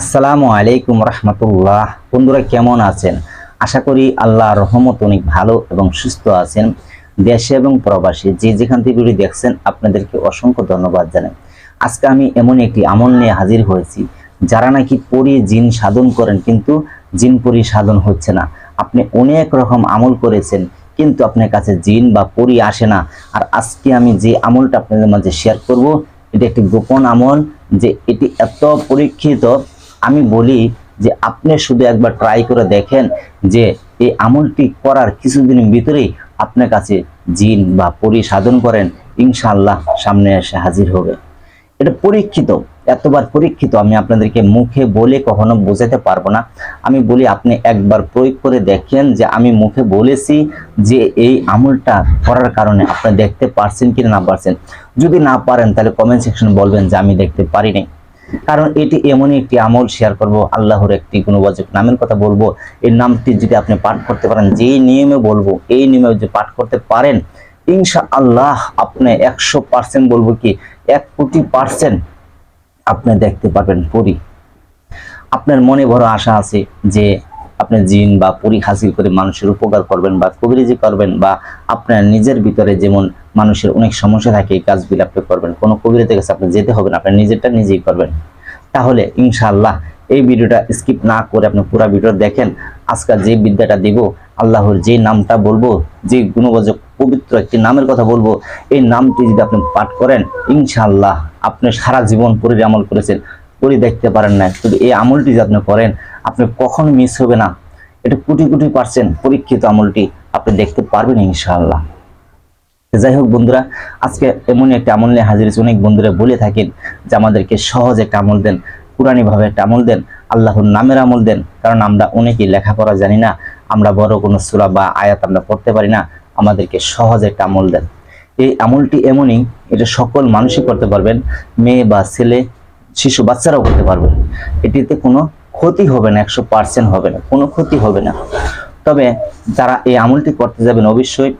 আসসালামু আলাইকুম রহমতুল্লাহ। বন্ধুরা, কেমন আছেন? আশা করি আল্লাহ রহমত অনেক ভালো এবং সুস্থ আছেন। দেশে এবং প্রবাসী যে যেখান থেকে ভিডিও দেখছেন, আপনাদেরকে অসংখ্য ধন্যবাদ জানাই। আজকে আমি এমন একটি আমল নিয়ে হাজির হয়েছি, যারা নাকি পরি জিন সাধন করেন, কিন্তু জিন পরি সাধন হচ্ছে না। আপনি অনেক রকম আমল করেছেন, কিন্তু আপনার কাছে জিন বা পরি আসে না। আর আজকে আমি যে আমলটা আপনাদের মাঝে শেয়ার করব, এটা একটি গোপন আমল যে এটি এত পরীক্ষিত আমি বলি যে আপনি শুধু একবার ট্রাই করে দেখেন যে এই আমলটি করার কিছুদিনের ভিতরেই আপনার কাছে জিন বা পরি সাধন করেন, ইনশাআল্লাহ সামনে এসে হাজির হবে। এটা পরীক্ষিত, এতবার পরীক্ষিত, আমি আপনাদেরকে মুখে বলে কখনো বোঝাতে পারব না। আমি বলি আপনি একবার প্রয়োগ করে দেখেন যে আমি মুখে বলেছি যে এই আমলটা করার কারণে আপনি দেখতে পারছেন কি না পারছেন। যদি না পারেন তাহলে কমেন্ট সেকশনে বলবেন যে আমি দেখতে পারিনি। কারণ এটি এমনই একটি আমল শেয়ার করব, আল্লাহর একটি গুণবাচক নামের কথা বলব। এই নামটি যদি আপনি পাঠ করতে পারেন, যেই নিয়মে বলব, এই নিয়মে যদি পাঠ করতে পারেন ইনশা আল্লাহ আপনি একশো পার্সেন্ট বলব কি, এক কোটি পার্সেন্ট আপনি দেখতে পারবেন পরি। আপনার মনে বড় আশা আছে যে আপনি জিন বা পরি হাসিল করে মানুষের উপকার করবেন বা কবিরাজি করবেন বা আপনার নিজের ভিতরে যেমন মানুষের অনেক সমস্যা থাকে, এই কাজগুলো আপনি করবেন। কোনো কবিরাজের কাছে আপনি যেতে হবে না, আপনি নিজেরটা নিজেই করবেন। তাহলে ইনশাআল্লাহ এই ভিডিওটা স্কিপ না করে আপনি পুরো ভিডিও দেখেন। আজকাল যে বিদ্যাটা দিব, আল্লাহর যে নামটা বলব, যে গুণবাচক পবিত্র একটি নামের কথা বলব, এই নামটি যদি আপনি পাঠ করেন, ইনশাআল্লাহ আপনি সারা জীবন পরি আমল করেছেন পরি দেখতে পারেন না শুধু এই আমলটি যদি আপনি করেন আপনি কখনো মিস হবে না। এটা কোটি কোটি পার্সেন্ট পরীক্ষিত আমলটি আপনি দেখতে পারবেন ইনশাআল্লাহ। যাই হোক বন্ধুরা, আজকে এমন একটা আমল নিয়ে হাজির অনেক বন্ধুরা বলে থাকেন যে আমাদেরকে সহজ একটা আমল দেন ভাবে একটা আমল দেন, আল্লাহর নামের আমল দেন। কারণ আমরা অনেকেই লেখাপড়া জানি না, আমরা বড় কোনো সূরা বা আয়াত আমরা পড়তে পারি না, আমাদেরকে সহজ একটা আমল দেন। এই আমলটি এমনই, এটা সকল মানুষই করতে পারবেন, মেয়ে বা ছেলে, শিশু, বাচ্চারাও করতে পারবেন। এটিতে কোনো ক্ষতি হবে না, একশো পার্সেন্ট হবে না, কোনো ক্ষতি হবে না। তবে যারা এই আমলটি করতে যাবেন, অবশ্যই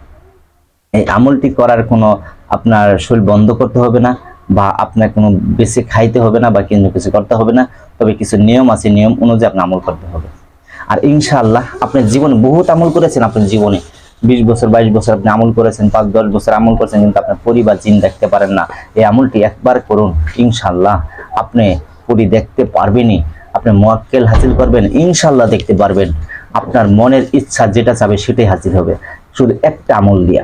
এই আমলটি করার কোনো আপনার শরীর বন্ধ করতে হবে না বা আপনার কোনো বেশি খাইতে হবে না বা কিন্তু কিছু করতে হবে না। তবে কিছু নিয়ম আছে, নিয়ম অনুযায়ী আপনি আমল করতে হবে। আর ইনশাআল্লাহ আপনার জীবনে বহুত আমল করেছেন আপনার জীবনে। বিশ বছর, বাইশ বছর আপনি আমল করেছেন, পাঁচ, দশ বছর আমল করেছেন, কিন্তু আপনার পরিবার জিন দেখতে পারেন না। এই আমলটি একবার করুন, ইনশাআল্লাহ। আপনি পরি দেখতে পারবেনই। আপনি মোয়াক্কেল হাসিল করবেন, ইনশাআল্লাহ দেখতে পারবেন আপনার মনের ইচ্ছা যেটা চাবে সেটাই হাসিল হবে। শুধু একটা আমল দিয়া।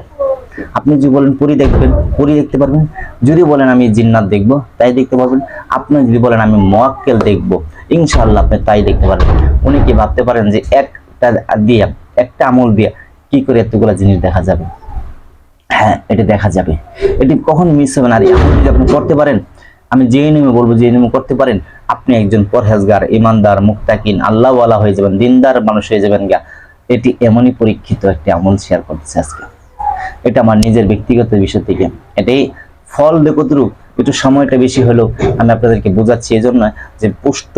আপনি যদি বলেন, পরি দেখবেন, পরি দেখতে পারবেন। যদি বলেন, আমি জিন্নাত দেখব, তাই দেখতে পারবেন। আপনি যদি বলেন, আমি মোয়াক্কেল দেখব, ইনশাআল্লাহ আপনি তাই দেখতে পারবেন। উনি কি ভাবতে পারেন যে একটা দিয়া, একটা আমল দিয়া কি করে এতগুলা জিনিস দেখা যাবে? হ্যাঁ এটা দেখা যাবে। এটি কখন মিস হবে না? আর আমল যদি আপনি করতে পারেন আমি যে নিয়মে বলব যে নিয়মে করতে পারেন, আপনি একজন পরহেজগার, ইমানদার, মুক্তাকিন, আল্লাহওয়ালা হয়ে যাবেন, দিনদার মানুষ হয়ে যাবেন গা এটি এমনই পরীক্ষিত একটি আমল শেয়ার করতেছে আজকে। এটা আমার নিজের ব্যক্তিগত বিষয় থেকে। এটাই ফল দেখতরূপ একটু সময়টা বেশি হলেও আমি আপনাদেরকে বোঝাচ্ছি এই জন্য যে পুষ্ট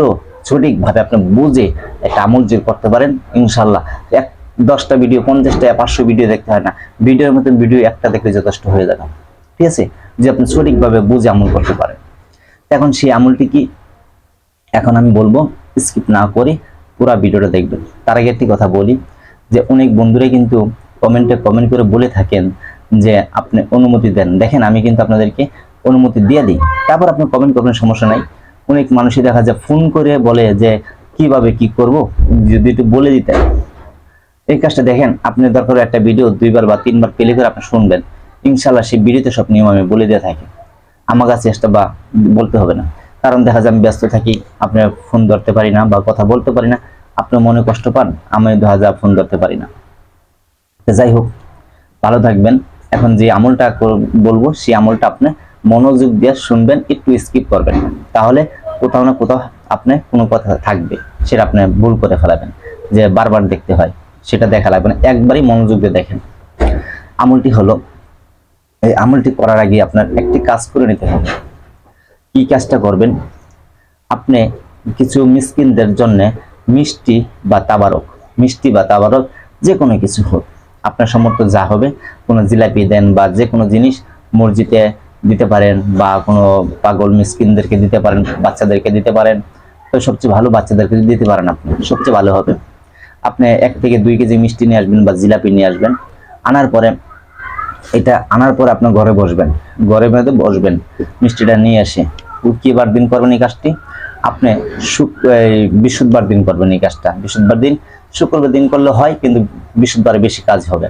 সঠিকভাবে আপনি বুঝে একটা আমল যে করতে পারেন ইনশাল্লাহ এক দশটা ভিডিও, পঞ্চাশটা পাঁচশো ভিডিও দেখতে হয় না। ভিডিওর মতন ভিডিও একটা দেখলে যথেষ্ট হয়ে যাবে। ঠিক আছে? যে আপনি সঠিকভাবে বুঝে আমল করতে পারেন। এখন সেই আমলটি কি? এখন আমি বলব স্কিপ না করে পুরো ভিডিওটা দেখবেন। তার আগে একটি কথা বলি, যে অনেক বন্ধুরাই কিন্তু কমেন্টে কমেন্ট করে বলে থাকেন যে আপনি অনুমতি দেন। দেখেন, আমি কিন্তু আপনাদেরকে অনুমতি দিয়ে দিই। তারপর আপনি কমেন্ট করবেন, সমস্যা নাই। অনেক মানুষই দেখা যায় ফোন করে বলে যে, কীভাবে কি করব? যদি একটু বলে দিতেন। এই কাজটা দেখেন, আপনি দরকার একটা ভিডিও দুইবার বা তিনবার প্লে করে আপনি শুনবেন। ইনশাল্লাহ সেই ভিডিওতে সব নিয়ম আমি বলে দিয়ে থাকি। আমার কাছে চেষ্টা বা বলতে হবে না। কারণ দেখা যায় আমি ব্যস্ত থাকি, আপনার ফোন ধরতে পারি না বা কথা বলতে পারি না। আপনার মনে কষ্ট পান, আমি দেখা যায় ফোন ধরতে পারি না। যাই হোক, ভালো থাকবেন। এখন যে আমলটা বলব, সেই আমলটা আপনি মনোযোগ দিয়ে শুনবেন, একটু স্কিপ করবেন। তাহলে কোথাও না কোথাও আপনি কোনো কথা থাকবে, সেটা আপনি ভুল করে ফেলাবেন। যে বারবার দেখতে হয়, সেটা দেখা লাগবে না। একবারই মনোযোগ দিয়ে দেখেন। আমলটি হলো এই আমলটি করার আগে আপনার একটি কাজ করে নিতে হবে। কি কাজটা করবেন? আপনি কিছু মিসকিনদের জন্য মিষ্টি বা তাবারক, মিষ্টি বা তাবারক যে কোনো কিছু হোক, আপনার সমর্থ যা হবে, কোনো জিলাপি দেন বা যে কোনো জিনিস মসজিদে দিতে পারেন বা কোনো পাগল মিসকিনদেরকে দিতে পারেন, বাচ্চাদেরকে দিতে পারেন, তো সবচেয়ে ভালো বাচ্চাদেরকে দিতে পারেন আপনি, সবচেয়ে ভালো হবে। আপনি এক থেকে দুই কেজি মিষ্টি নিয়ে আসবেন বা জিলাপি নিয়ে আসবেন, আনার পরে এটা আনার পর আপনার ঘরে বসবেন। ঘরে মধ্যে বসবেন। মিষ্টিটা নিয়ে কি বার দিন করবেন এই কাজটি? আপনি বৃহস্পতিবার দিন করবেন এই কাজটা। বৃহস্পতিবার দিন, শুক্রবার দিন করলে হয়, কিন্তু বৃহস্পতিবারে বেশি কাজ হবে।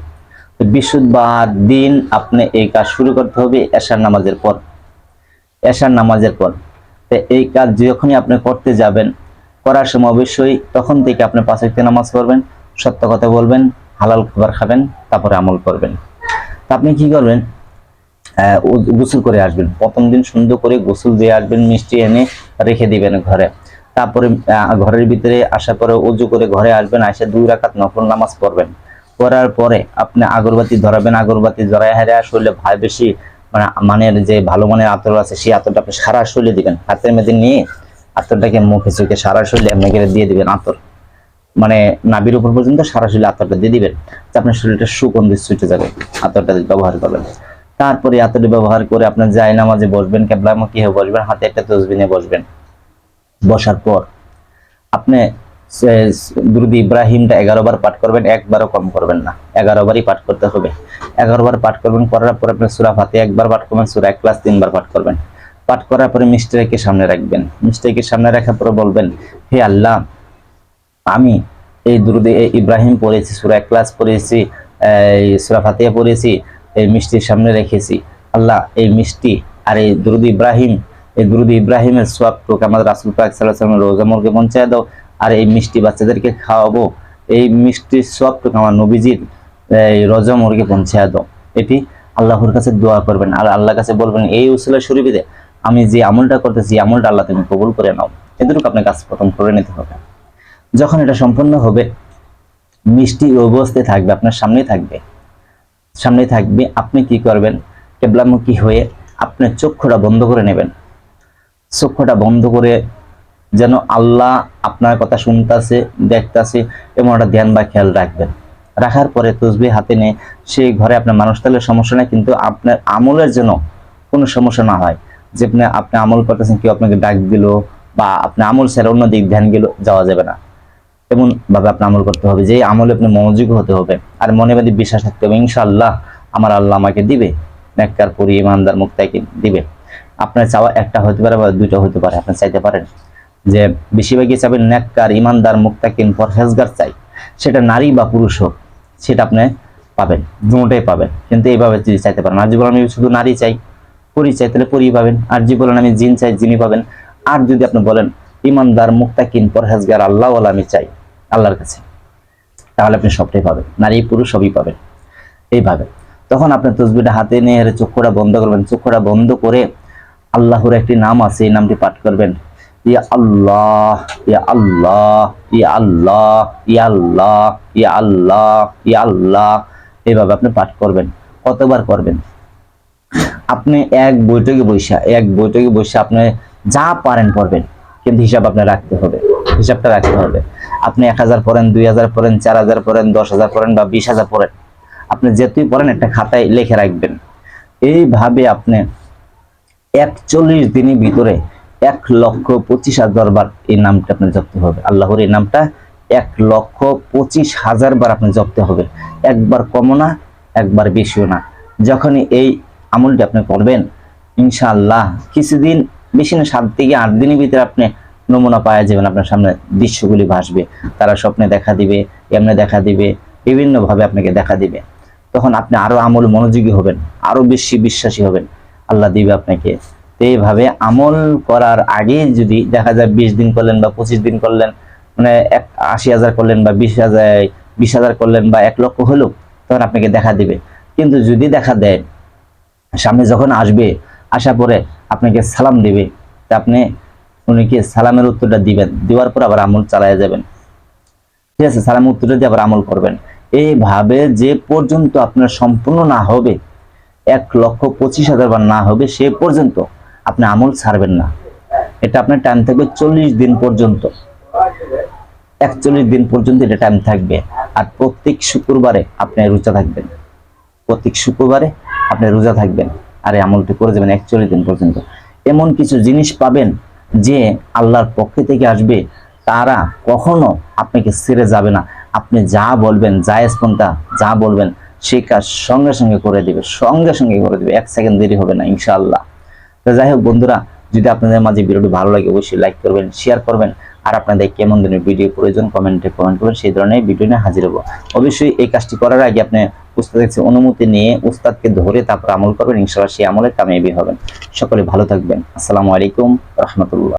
তো বৃহস্পতিবার দিন আপনি এই কাজ শুরু করতে হবে এশার নামাজের পর। এশার নামাজের পর। তো এই কাজ যখনই আপনি করতে যাবেন, করার সময় অবশ্যই তখন থেকে আপনি পাঁচ ওয়াক্ত নামাজ পড়বেন, সত্য কথা বলবেন, হালাল খাবার খাবেন, তারপরে আমল করবেন। আপনি কি করবেন? গোসল করে আসবেন। প্রথম দিন সুন্দর করে গোসল দিয়ে আসবেন, মিষ্টি এনে রেখে দিবেন ঘরে। তারপরে ঘরের ভিতরে আসার পরে উজু করে ঘরে আসবেন এসে দুই রাকাত নফল নামাজ পড়বেন। করার পরে আপনি আগরবাতি ধরাবেন, আগরবাতি ধরায় হেরে আসলে ভাই বেশি মানে মানের যে ভালো মানের আতর আছে, সেই আতরটা আপনি সারা শরীরে দিবেন। হাতের মধ্যে নিয়ে আতরটাকে মুখে চোখে সারা শরীরে আপনাকে দিয়ে দিবেন আতর। মানে নাভির উপর পর্যন্ত সারা শরীরে আতরটা দিয়ে দিবেন। আপনার শরীরটা সুগন্ধি ছুটে যাবে, আতরটা ব্যবহার করবেন। তারপরে আতরটি ব্যবহার করে আপনার যাই নামাজে বসবেন কেবলামুখী হয়ে বসবেন, হাতে একটা তসবি নিয়ে বসবেন। বসার পর আপনি দুরুদ ইব্রাহিমটা এগারো বার পাঠ করবেন, একবারও কম করবেন না। এগারো বারই পাঠ করতে হবে। এগারো বার পাঠ করবেন, করার পর আপনি সুরা ফাতে একবার পাঠ করবেন, সুরা এক ক্লাস তিনবার পাঠ করবেন। পাঠ করার পরে মিস্টারকে সামনে রাখবেন। মিস্টারকে সামনে রাখার পরে বলবেন, হে আল্লাহ আমি এই দুরুদে ইব্রাহিম পড়েছি, সুরা ক্লাস পড়েছি সুরা ফাতিয়া পড়েছি, এই মিষ্টির সামনে রেখেছি। আল্লাহ, এই মিষ্টি আর এই দুরুদ ইব্রাহিম, এই দুরুদ ইব্রাহিমের সোয়াবটুক আমাদের রাসুল পাক সাল্লাহ রোজামরকে পৌঁছায় দাও আর এই মিষ্টি বাচ্চাদেরকে খাওয়াবো। এই মিষ্টির সোয়াবটুক আমার নবীজির, এই রজমরকে পৌঁছায় দাও। এটি আল্লাহর কাছে দোয়া করবেন আর আল্লাহর কাছে বলবেন, এই উসুলা শরীফে আমি যে আমলটা করতেছি আমলটা আল্লাহ তুমি কবুল করে নাও। এতটুকু আপনার কাজ প্রথম করে নিতে হবে। যখন এটা সম্পন্ন হবে, মিষ্টি অবস্থায় থাকবে, আপনার সামনেই থাকবে। সামনে থাকবে, আপনি কি করবেন? কেবলামুখী হয়ে আপনার চক্ষুটা বন্ধ করে নেবেন। চক্ষুটা বন্ধ করে যেন আল্লাহ আপনার কথা শুনতেছে, দেখতাছে এমন একটা ধ্যান বা খেয়াল রাখবেন। রাখার পরে তসবি হাতে নিয়ে সেই ঘরে আপনার মানুষ, তাহলে সমস্যা নেই, কিন্তু আপনার আমলের জন্য কোনো সমস্যা না হয়। যে আপনি আপনি আমল করতেছেন, কেউ আপনাকে ডাক দিল বা আপনি আমল ছেড়ে অন্য দিক ধ্যান গেল, যাওয়া যাবে না। এমন ভাবে আপনি আমল করতে হবে যে আমলে আপনি মনোযোগ হতে হবে আর মনে বাদী বিশ্বাস থাকতে হবে, ইনশাআল্লাহ আমার আল্লাহ আমাকে দিবে, নেককার, পরি, ইমানদার মুক্তাকে দিবে। আপনার চাওয়া একটা হতে পারে বা দুইটা হতে পারে, আপনি চাইতে পারেন যে বেশিরভাগই চাবেন নেককার, ইমানদার মুক্তাকিন পরহেজগার চাই। সেটা নারী বা পুরুষ হোক, সেটা আপনি পাবেন, দুটোই পাবেন। কিন্তু এইভাবে যদি চাইতে পারেন, আর বলেন আমি শুধু নারী চাই, পরি চাই, তাহলে পরি পাবেন। আর যদি বলেন আমি জিন চাই জিনি পাবেন। আর যদি আপনি বলেন ইমানদার মুক্তাকিন পরহেজগার আল্লাহ আমি চাই আল্লাহর কাছে। তাহলে আপনি সবটাই পাবেন। নারী, পুরুষ, সবই পাবেন। এইভাবে তখন আপনি তসবিটা হাতে নিয়ে চক্ষুটা বন্ধ করবেন। চক্ষুটা বন্ধ করে আল্লাহর একটি নাম আছে, এই নামটি পাঠ করবেন। ইয়া আল্লাহ ইয়া আল্লাহ ইয়া আল্লাহ ইয়া আল্লাহ ইয়া আল্লাহ ইয়া আল্লাহ। এইভাবে আপনি পাঠ করবেন। কতবার করবেন? আপনি এক বৈঠকে বৈশা, এক বৈঠকে বসে আপনি যা পারেন পড়বেন কিন্তু হিসাব আপনার রাখতে হবে। হিসাবটা রাখতে হবে। আপনি এক হাজার পড়েন, দুই হাজার পড়েন, চার হাজার পড়েন, দশ হাজার পড়েন বা বিশ হাজার পড়েন, আপনি যেতুই পড়েন একটা খাতায় লিখে রাখবেন। এইভাবে আপনি একচল্লিশ দিনের ভিতরে এক লক্ষ পঁচিশ হাজার বার এই নামটা আপনার জপতে হবে। আল্লাহর এই নামটা এক লক্ষ পঁচিশ হাজার বার আপনি জপতে হবে। একবার কমও না, একবার বেশিও না। যখনই এই আমলটি আপনি করবেন, ইনশাআল্লাহ, কিছুদিন, বেশি না, সাত থেকে আট দিনের ভিতরে আপনি নমুনা পাওয়া যাবেন আপনার সামনে দৃশ্যগুলি ভাসবে, তারা স্বপ্নে দেখা দিবে, এমনি দেখা দিবে, বিভিন্নভাবে আপনাকে দেখা দিবে। তখন আপনি আরও আমল মনোযোগী হবেন, আরও বেশি বিশ্বাসী হবেন। আল্লাহ দিবে আপনাকে। তো এইভাবে আমল করার আগে যদি দেখা যায় বিশ দিন করলেন বা পঁচিশ দিন করলেন মানে এক আশি হাজার করলেন বা বিশ হাজার বিশ হাজার করলেন বা এক লক্ষ হলো, তখন আপনাকে দেখা দিবে। কিন্তু যদি দেখা দেয়, সামনে যখন আসবে আসা পরে আপনাকে সালাম দিবে, তা আপনি উনিকে সালামের উত্তরটা দিবেন? দেওয়ার পর আবার আমল চালায় যাবেন। ঠিক আছে, সালামের উত্তরটা দিয়ে আবার আমল করবেন। এইভাবে যে পর্যন্ত আপনার সম্পূর্ণ না হবে, এক লক্ষ পঁচিশ হাজার বার না হবে, সে পর্যন্ত আপনি আমল ছাড়বেন না। এটা আপনার টাইম থাকবে চল্লিশ দিন পর্যন্ত। একচল্লিশ দিন পর্যন্ত এটা টাইম থাকবে। আর প্রত্যেক শুক্রবারে আপনি রোজা থাকবেন। প্রত্যেক শুক্রবারে আপনি রোজা থাকবেন। আর এই আমলটি করে যাবেন একচল্লিশ দিন পর্যন্ত। এমন কিছু জিনিস পাবেন যে আল্লাহর পক্ষ থেকে আসবে, তারা কখনো আপনাকে ছেড়ে যাবে না। আপনি যা বলবেন, যা স্পন্তা, যা বলবেন সেই কাজ সঙ্গে সঙ্গে করে দিবে, সঙ্গে সঙ্গে করে দিবে। এক সেকেন্ড দেরি হবে না, ইনশাআল্লাহ। তো যাই হোক বন্ধুরা, যদি আপনাদের মাঝে ভিডিওটি ভালো লাগে, অবশ্যই লাইক করবেন শেয়ার করবেন। আর আপনাদের কেমন ধরনের ভিডিও প্রয়োজন কমেন্টে কমেন্ট করবেন, সেই ধরনের ভিডিও নিয়ে হাজির হব। অবশ্যই এই কাজটি করার আগে আপনি উস্তাদের কাছে অনুমতি নিয়ে উস্তাদকে ধরে তারপর আমল করবেন, ইনশাআল্লাহ সেই আমলে কামিয়াবি হবেন। সকলে ভালো থাকবেন। আসসালামু আলাইকুম রহমতুল্লাহ।